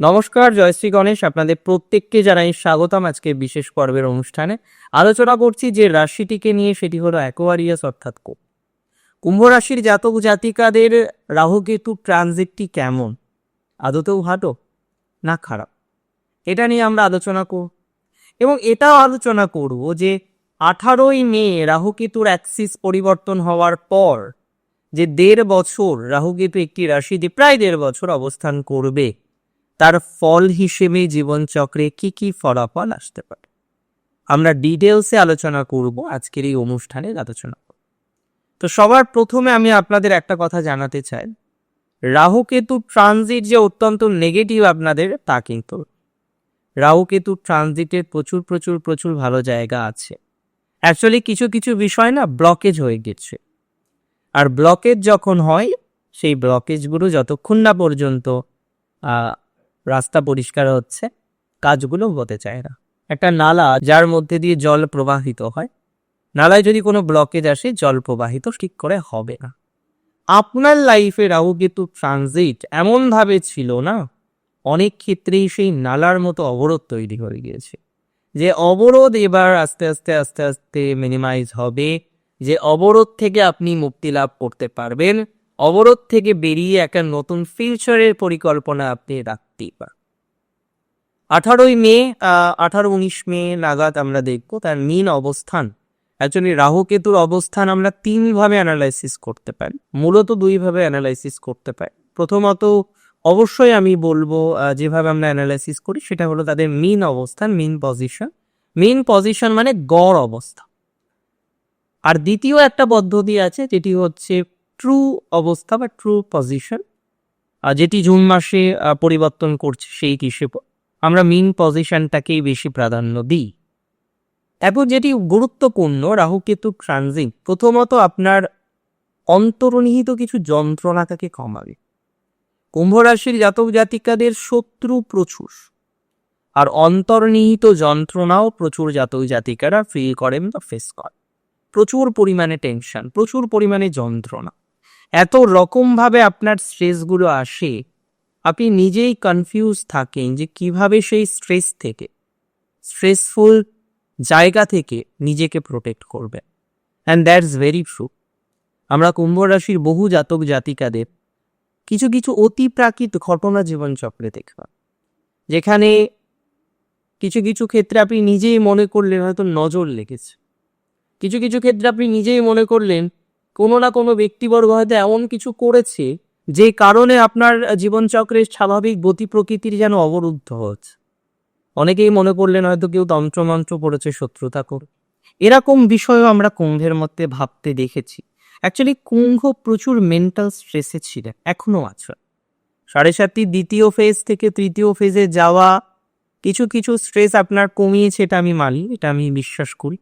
নমস্কার জয়শ্রী গণেশ। আপনাদের প্রত্যেককে জানাই স্বাগতম আজকে বিশেষ পর্বের অনুষ্ঠানে। আলোচনা করছি যে রাশিটিকে নিয়ে, সেটি হলো অ্যাকোয়ারিয়াস অর্থাৎ কুম্ভ। কুম্ভ রাশির জাতক জাতিকাদের রাহুকেতু ট্রানজিটটি কেমন? আদতেও ভালো না খারাপ? এটা নিয়ে আমরা আলোচনা করব এবং এটাও আলোচনা করব যে আঠারোই মে রাহুকেতুর অ্যাক্সিস পরিবর্তন হওয়ার পর যে দেড় বছর রাহুকেতু একটি রাশিতে প্রায় দেড় বছর অবস্থান করবে। তার ফল হিসেবে জীবনচক্রে কি কি ফলাফল আসতে পারে? আমরা ডিটেলসে আলোচনা করব, আজকের এই অনুষ্ঠানের আলোচনা। তো সবার প্রথমে আমি আপনাদের একটা কথা জানাতে চাই। রাহুকেতু ট্রানজিট যে অত্যন্ত নেগেটিভ আপনাদের, তা কিন্তু রাহুকেতু ট্রানজিটের প্রচুর প্রচুর প্রচুর ভালো জায়গা আছে। অ্যাকচুয়ালি কিছু কিছু বিষয় না ব্লকেজ হয়ে গেছে। আর ব্লকেজ যখন হয়, সেই ব্লকেজগুলো যতক্ষণ না পর্যন্ত রাস্তা পরিষ্কার হচ্ছে, কাজগুলো হতে চায় না। একটা নালা যার মধ্যে দিয়ে জল প্রবাহিত হয়, নালায় যদি কোনো ব্লকেজ আসে, জল প্রবাহিত ঠিক করে হবে না। আপনার লাইফে রাহু কেতু ট্রানজিট এমনভাবে ছিল না, অনেক ক্ষেত্রেই সেই নালার মতো অবরোধ তৈরি হয়ে গিয়েছে। যে অবরোধ এবার আস্তে আস্তে আস্তে আস্তে মিনিমাইজ হবে, যে অবরোধ থেকে আপনি মুক্তি লাভ করতে পারবেন অবরোধ থেকে বেরিয়ে একটা নতুন ফিউচারের পরিকল্পনা আপনি রাখতেই পারেন। আঠারোই মে আঠারো উনিশ মে নাগাদ আমরা দেখব তার মেন অবস্থান। অ্যাকচুয়ালি রাহু কেতুর অবস্থান আমরা তিনভাবে অ্যানালাইসিস করতে পারি। মূলত দুইভাবে অ্যানালাইসিস করতে পারি। প্রথমত অবশ্যই আমি বলব যেভাবে আমরা অ্যানালাইসিস করি সেটা হলো তাদের মেন অবস্থান মেন পজিশন মেন পজিশন মানে গড় অবস্থা। আর দ্বিতীয় একটা পদ্ধতি আছে যেটি হচ্ছে ট্রু অবস্থা বা ট্রু পজিশন যেটি জুন মাসে পরিবর্তন করছে সেই হিসেবে আমরা মেন পজিশনটাকেই বেশি প্রাধান্য দিই। এবং যেটি গুরুত্বপূর্ণ, রাহুকেতু ট্রানজিট প্রথমত আপনার অন্তর্নিহিত কিছু যন্ত্রণাটাকে কমাবে। কুম্ভ রাশির জাতক জাতিকাদের শত্রু প্রচুর, আর অন্তর্নিহিত যন্ত্রণাও প্রচুর জাতক জাতিকারা ফিল করেন বা ফেস করেন। প্রচুর পরিমাণে টেনশন প্রচুর পরিমাণে যন্ত্রণা। এত রকমভাবে আপনার স্ট্রেসগুলো আসে, আপনি নিজেই কনফিউজ থাকেন যে কীভাবে সেই স্ট্রেস থেকে স্ট্রেসফুল জায়গা থেকে নিজেকে প্রোটেক্ট করবে। অ্যান্ড দ্যাটস ভেরি ট্রু আমরা কুম্ভ রাশির বহু জাতক জাতিকাদের কিছু কিছু অতিপ্রাকৃত ঘটনা জীবনচক্রে দেখলাম, যেখানে কিছু কিছু ক্ষেত্রে আপনি নিজেই মনে করলেন হয়তো নজর লেগেছে, কিছু কিছু ক্ষেত্রে আপনি নিজেই মনে করলেন কোনো না কোনো ব্যক্তিবর্গ হয়তো এমন কিছু করেছে যে কারণে আপনার জীবনচক্রের স্বাভাবিক গতি প্রকৃতির যেন অবরুদ্ধ হচ্ছে। অনেকেই মনে করলেন হয়তো কেউ তন্ত্রমন্ত্র পড়েছে, শত্রুতা করে। এরকম বিষয়ও আমরা কুম্ভের মধ্যে ভাবতে দেখেছি। অ্যাকচুয়ালি কুম্ভ প্রচুর মেন্টাল স্ট্রেসে ছিলেন এখনও আছে। সাড়ে সাতটি দ্বিতীয় ফেজ থেকে তৃতীয় ফেজে যাওয়া কিছু কিছু স্ট্রেস আপনার কমিয়েছে, এটা আমি মানি, এটা আমি বিশ্বাস করি।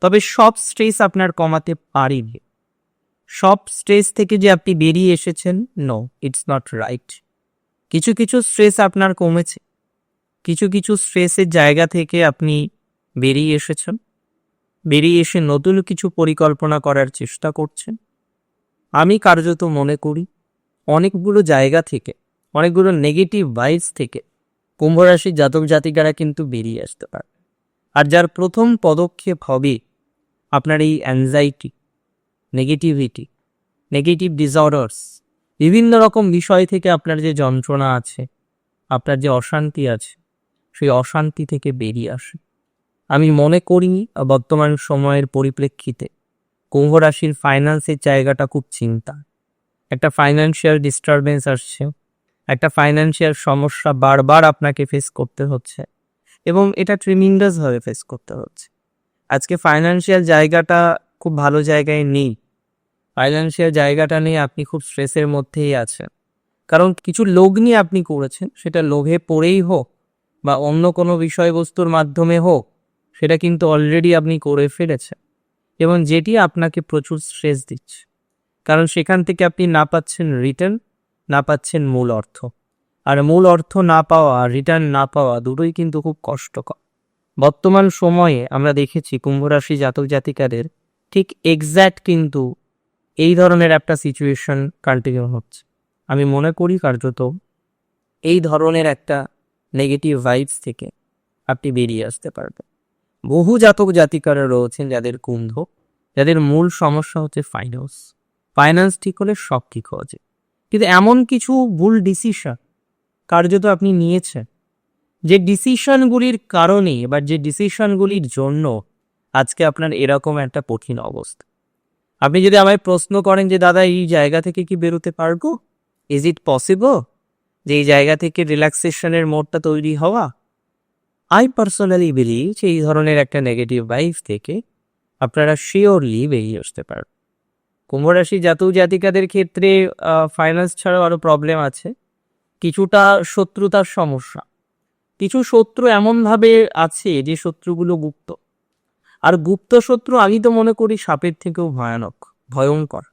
তবে সব স্ট্রেস আপনার কমাতে পারেনি। সব স্ট্রেস থেকে যে আপনি বেরিয়ে এসেছেন নো ইটস নট রাইট কিছু কিছু স্ট্রেস আপনার কমেছে। কিছু কিছু স্ট্রেসের জায়গা থেকে আপনি বেরিয়ে এসেছেন। বেরিয়ে এসে নতুন কিছু পরিকল্পনা করার চেষ্টা করছেন। আমি কার্যত মনে করি, অনেকগুলো জায়গা থেকে, অনেকগুলো নেগেটিভ ভাইবস থেকে কুম্ভ রাশির জাতক জাতিকারা কিন্তু বেরিয়ে আসতে পারে আর যার প্রথম পদক্ষেপ হবে আপনার এই অ্যাংজাইটি নেগেটিভিটি নেগেটিভ ডিসঅর্ডার্স বিভিন্ন রকম বিষয় থেকে আপনার যে যন্ত্রণা আছে, আপনার যে অশান্তি আছে, সেই অশান্তি থেকে বেরিয়ে আসে। আমি মনে করি বর্তমান সময়ের পরিপ্রেক্ষিতে কুম্ভ রাশির ফাইন্যান্সের জায়গাটা খুব চিন্তা। একটা ফাইন্যান্সিয়াল ডিস্টারবেন্স আসছে, একটা ফাইন্যান্সিয়াল সমস্যা বারবার আপনাকে ফেস করতে হচ্ছে এবং এটা ট্রিমিন্ডাসভাবে ফেস করতে হচ্ছে। আজকে ফাইন্যান্সিয়াল জায়গাটা খুব ভালো জায়গায় নেই। ফাইন্যান্সিয়াল জায়গাটা নিয়ে আপনি খুব স্ট্রেসের মধ্যেই আছেন। কারণ কিছু লোক নিয়ে আপনি করেছেন, সেটা লোভে পড়েই হোক বা অন্য কোনো বিষয়বস্তুর মাধ্যমে হোক, সেটা কিন্তু অলরেডি আপনি করে ফেলেছেন এবং যেটি আপনাকে প্রচুর স্ট্রেস দিচ্ছে। কারণ সেখান থেকে আপনি না পাচ্ছেন রিটার্ন না পাচ্ছেন মূল অর্থ। আর মূল অর্থ না পাওয়া রিটার্ন না পাওয়া দুটোই কিন্তু খুব কষ্টকর। বর্তমান সময়ে আমরা দেখেছি কুম্ভরাশি জাতক জাতিকাদের ঠিক এক্স্যাক্ট কিন্তু এই ধরনের একটা সিচুয়েশন কন্টিনিউ হচ্ছে। আমি মনে করি কার্যত এই ধরনের একটা নেগেটিভ ভাইবস থেকে আপনি বেরিয়ে আসতে পারবেন। বহু জাতক জাতিকারা রয়েছেন যাদের কুম্ভ যাদের মূল সমস্যা হচ্ছে ফাইন্যান্স ফাইন্যান্স ঠিক হলে সব ঠিক হয়ে যায় কিন্তু এমন কিছু ভুল ডিসিশন কার্যত আপনি নিয়েছেন, যে ডিসিশনগুলির কারণে বা যে ডিসিশনগুলির জন্য আজকে আপনার এরকম একটা কঠিন অবস্থা। আপনি যদি আমায় প্রশ্ন করেন যে, দাদা, এই জায়গা থেকে কি বেরোতে পারব? ইজ ইট পসিবল যে এই জায়গা থেকে রিল্যাক্সেশনের মোডটা তৈরি হওয়া? আই পার্সোনালি বিলিভ যে এই ধরনের একটা নেগেটিভ ভাইভ থেকে আপনারা শিওরলি বেরিয়ে আসতে পারবেন। কুম্ভ রাশি জাতক জাতিকাদের ক্ষেত্রে ফাইন্যান্স ছাড়াও আরও প্রবলেম আছে। কিছুটা শত্রুতার সমস্যা। কিছু শত্রু এমনভাবে আছে যে শত্রুগুলো গুপ্ত। আর গুপ্ত শত্রু আমি তো মনে করি সাপের থেকেও ভয়ানক, ভয়ঙ্কর।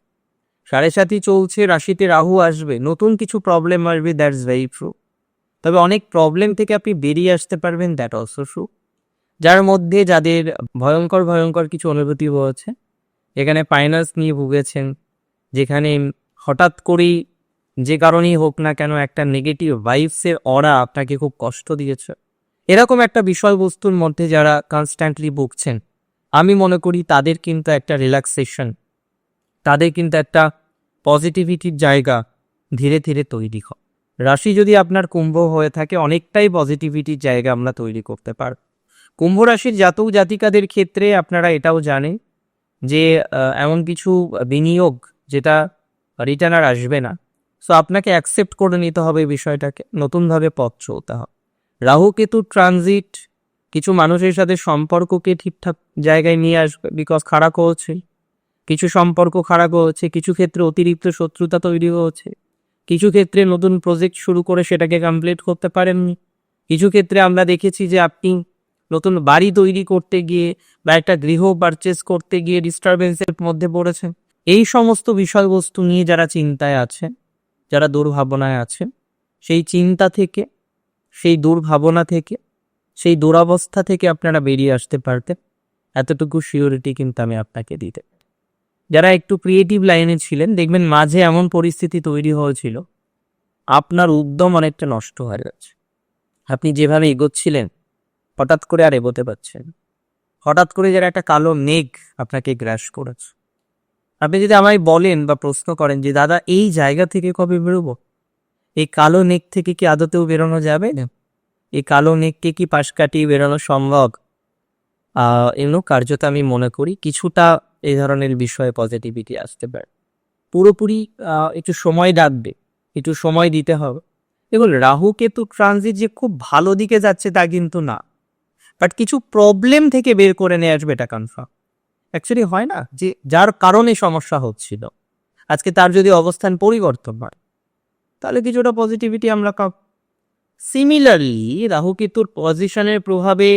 সাড়ে সাতই চলছে, রাশিতে রাহু আসবে, নতুন কিছু প্রবলেম আসবে দ্যাটস ভেরি ট্রু তবে অনেক প্রবলেম থেকে আপনি বেরিয়ে আসতে পারবেন দ্যাট অলসো ট্রু যার মধ্যে যাদের ভয়ঙ্কর ভয়ঙ্কর কিছু অনুভূতি হয়েছে, এখানে ফাইন্যান্স নিয়ে ভুগেছেন, যেখানে হঠাৎ করেই যে কারণেই হোক না কেন একটা নেগেটিভ ভাইবসের অরা আপনাকে খুব কষ্ট দিয়েছে। এরকম একটা বিষয়বস্তুর মধ্যে যারা কনস্ট্যান্টলি ভুগছেন আমি মনে করি তাদের কিন্তু একটা রিল্যাক্সেশন তাদের কিন্তু একটা পজিটিভিটির জায়গা ধীরে ধীরে তৈরি হয় রাশি যদি আপনার কুম্ভ হয়ে থাকে, অনেকটাই পজিটিভিটির জায়গা আমরা তৈরি করতে পার কুম্ভ রাশির জাতক জাতিকাদের ক্ষেত্রে আপনারা এটাও জানেন যে এমন কিছু বিনিয়োগ যেটা রিটার্ন আর আসবে না। সো আপনাকে অ্যাকসেপ্ট করে নিতে হবে বিষয়টাকে, নতুনভাবে পথ চলতে হবে। রাহু কেতু ট্রানজিট কিছু মানুষের সাথে সম্পর্ককে ঠিকঠাক জায়গায় নিয়ে আসবে বিকজ খারাপ হচ্ছে। কিছু সম্পর্ক খারাপ হচ্ছে, কিছু ক্ষেত্রে অতিরিক্ত শত্রুতা তৈরি হচ্ছে। কিছু ক্ষেত্রে নতুন প্রজেক্ট শুরু করে সেটাকে কমপ্লিট করতে পারেননি। কিছু ক্ষেত্রে আমরা দেখেছি যে আপনি নতুন বাড়ি তৈরি করতে গিয়ে বা একটা গৃহ পারচেস করতে গিয়ে ডিস্টারবেন্সের মধ্যে পড়েছেন। এই সমস্ত বিষয়বস্তু নিয়ে যারা চিন্তায় আছে, যারা দুর্ভাবনায় আছে, সেই চিন্তা থেকে, সেই দুর্ভাবনা থেকে সেই দুরাবস্থা থেকে আপনারা বেরিয়ে আসতে পারতেন। এতটুকু সিওরিটি কিন্তু আমি আপনাকে দিতে। যারা একটু ক্রিয়েটিভ লাইনে ছিলেন, দেখবেন মাঝে এমন পরিস্থিতি তৈরি হয়েছিল। আপনার উদ্যম অনেকটা নষ্ট হয়ে গেছে আপনি যেভাবে এগোচ্ছিলেন, হঠাৎ করে আর এগোতে পারছেন হঠাৎ করে যারা একটা কালো মেঘ আপনাকে গ্রাস করেছে। আপনি যদি আমায় বলেন বা প্রশ্ন করেন যে, দাদা, এই জায়গা থেকে কবে বেরোবো? এই কালো নেক থেকে কি আদতেও বেরোনো যাবে? না এই কালো নেককে কি পাশ কাটিয়ে বেরোনো সম্ভব? এমন কার্যত আমি মনে করি কিছুটা এই ধরনের বিষয়ে পজিটিভিটি আসতে পারে। পুরোপুরি একটু সময় ডাকবে একটু সময় দিতে হবে। দেখুন, রাহু কেতু ট্রানজিট যে খুব ভালো দিকে যাচ্ছে তা কিন্তু না। বাট কিছু প্রবলেম থেকে বের করে নিয়ে আসবে এটা কনফার্ম অ্যাকচুয়ালি হয় না যে যার কারণে সমস্যা হচ্ছিল। আজকে তার যদি অবস্থান পরিবর্তন হয়, তাহলে কিছুটা পজিটিভিটি আমরা সিমিলারলি রাহু কেতুর পজিশনের প্রভাবে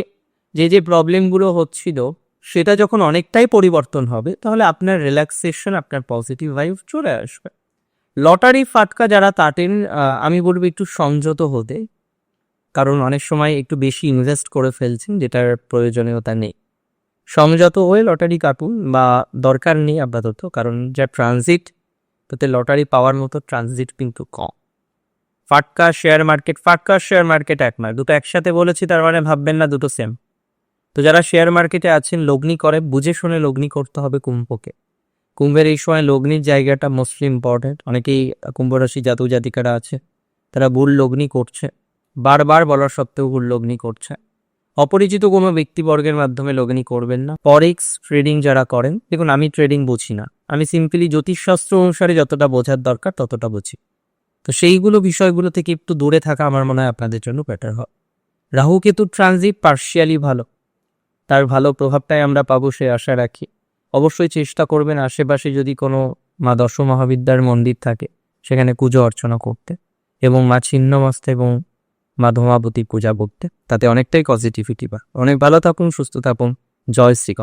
যে যে প্রবলেমগুলো হচ্ছিল, সেটা যখন অনেকটাই পরিবর্তন হবে, তাহলে আপনার রিল্যাক্সেশন আপনার পজিটিভ ভাইব চলে আসবে। লটারি ফাটকা যারা তাটেন আমি বলব একটু সংযত হতে, কারণ অনেক সময় একটু বেশি ইনভেস্ট করে ফেলছেন, যেটার প্রয়োজনীয়তা নেই। সংযত হয়ে লটারি কাটুন, বা দরকার নেই আপাতত, কারণ যা ট্রানজিট তাতে লটারি পাওয়ার মতো ট্রানজিট কিন্তু কম। ফাটকা শেয়ার মার্কেট ফাটকা শেয়ার মার্কেট এক নয়, দুটো একসাথে বলেছি, তার মানে ভাববেন না দুটো সেম তো যারা শেয়ার মার্কেটে আছেন, লগ্নি করে, বুঝে শুনে লগ্নি করতে হবে কুম্ভকে। কুম্ভের এই সময় লগ্নির জায়গাটা মোস্টলি ইম্পর্টেন্ট অনেকেই কুম্ভ রাশি জাতক জাতিকারা আছে, তারা ভুল লগ্নি করছে। বারবার বলার সত্ত্বেও ভুল লগ্নি করছে। অপরিচিত কোনো ব্যক্তিবর্গের মাধ্যমে লগ্নি করবেন না। ফরেক্স ট্রেডিং যারা করেন, দেখুন, আমি ট্রেডিং বুঝি না। আমি সিম্পলি জ্যোতিষশাস্ত্র অনুসারে যতটা বোঝার দরকার, ততটা বুঝি। তো সেইগুলো বিষয়গুলো থেকে একটু দূরে থাকা আমার মনে হয় আপনাদের জন্য বেটার হয়। রাহু কেতু ট্রানজিট পার্শিয়ালি ভালো। তার ভালো প্রভাবটাই আমরা পাবো সে আশা রাখি। অবশ্যই চেষ্টা করবেন আশেপাশে যদি কোনো মা দশ মহাবিদ্যার মন্দির থাকে, সেখানে পুজো অর্চনা করতে এবং মা ছিন্নমস্তা এবং মা ধূমাবতী পূজা করতে। তাতে অনেকটাই পজিটিভিটি বা অনেক ভালো থাকুন, সুস্থ থাকুন। জয় শ্রী